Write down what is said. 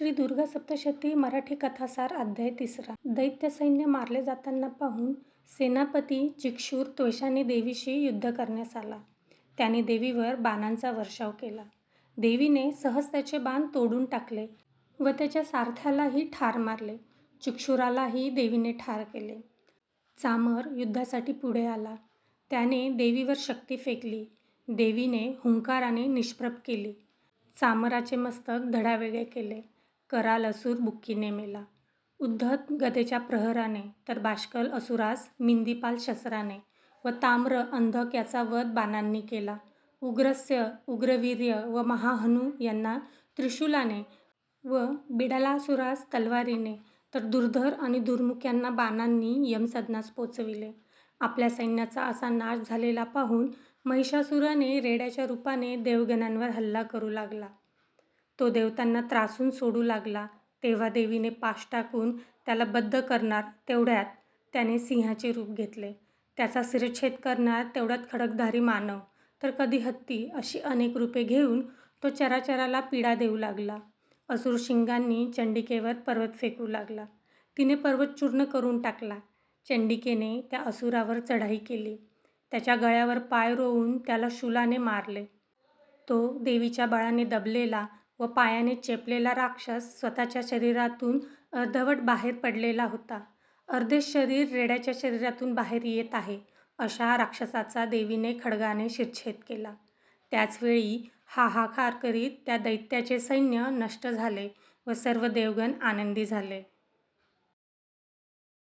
श्री दुर्गा सप्तशती मराठी कथासार अध्याय तिसरा दैत्य सैन्य मारले जाताना पाहून सेनापती चिक्षूर त्वेषाने देवीशी युद्ध करण्यास आला. त्याने देवीवर बाणांचा वर्षाव केला. देवीने सहज त्याचे बाण तोडून टाकले व त्याच्या सारथ्यालाही ठार मारले. चिक्षुरालाही देवीने ठार केले. चामर युद्धासाठी पुढे आला. त्याने देवीवर शक्ती फेकली. देवीने हुंकाराने निष्प्रभ केली. चामराचे मस्तक धडावेगळे केले. कराल असुर बुक्कीने मेला. उद्धत गदेच्या प्रहराने तर बाष्कल असुरास मिंदीपाल शस्त्राने व ताम्र अंधक याचा वध बाणांनी केला. उग्रस्य उग्रवीर्य व महाहनु यांना त्रिशूलाने व बिडालासुरास तलवारीने तर दुर्धर आणि दुर्मुख्यांना बाणांनी यमसदनास पोचविले. आपल्या सैन्याचा असा नाश झालेला पाहून महिषासुराने रेड्याच्या रूपाने देवगणांवर हल्ला करू लागला. तो देवतांना त्रासून सोडू लागला तेव्हा देवीने पाश टाकून त्याला बद्ध करणार तेवढ्यात त्याने सिंहाचे रूप घेतले. त्याचा शिरच्छेद करणार तेवढ्यात खडकधारी मानव तर कधी हत्ती अशी अनेक रूपे घेऊन तो चराचराला पीडा देऊ लागला. असुर शिंगांनी चंडिकेवर पर्वत फेकू लागला. तिने पर्वत चूर्ण करून टाकला. चंडिकेने त्या असुरावर चढाई केली. त्याच्या गळ्यावर पाय रोवून त्याला शूलाने मारले. तो देवीच्या बळाने दबलेला व पायाने चेपलेला राक्षस स्वतःच्या शरीरातून अर्धवट बाहेर पडलेला होता. अर्धे शरीर रेड्याच्या शरीरातून बाहेर येत आहे अशा राक्षसाचा देवीने खडगाने शिरच्छेद केला. त्याचवेळी हाहाकार करीत त्या दैत्याचे सैन्य नष्ट झाले व सर्व देवगण आनंदी झाले.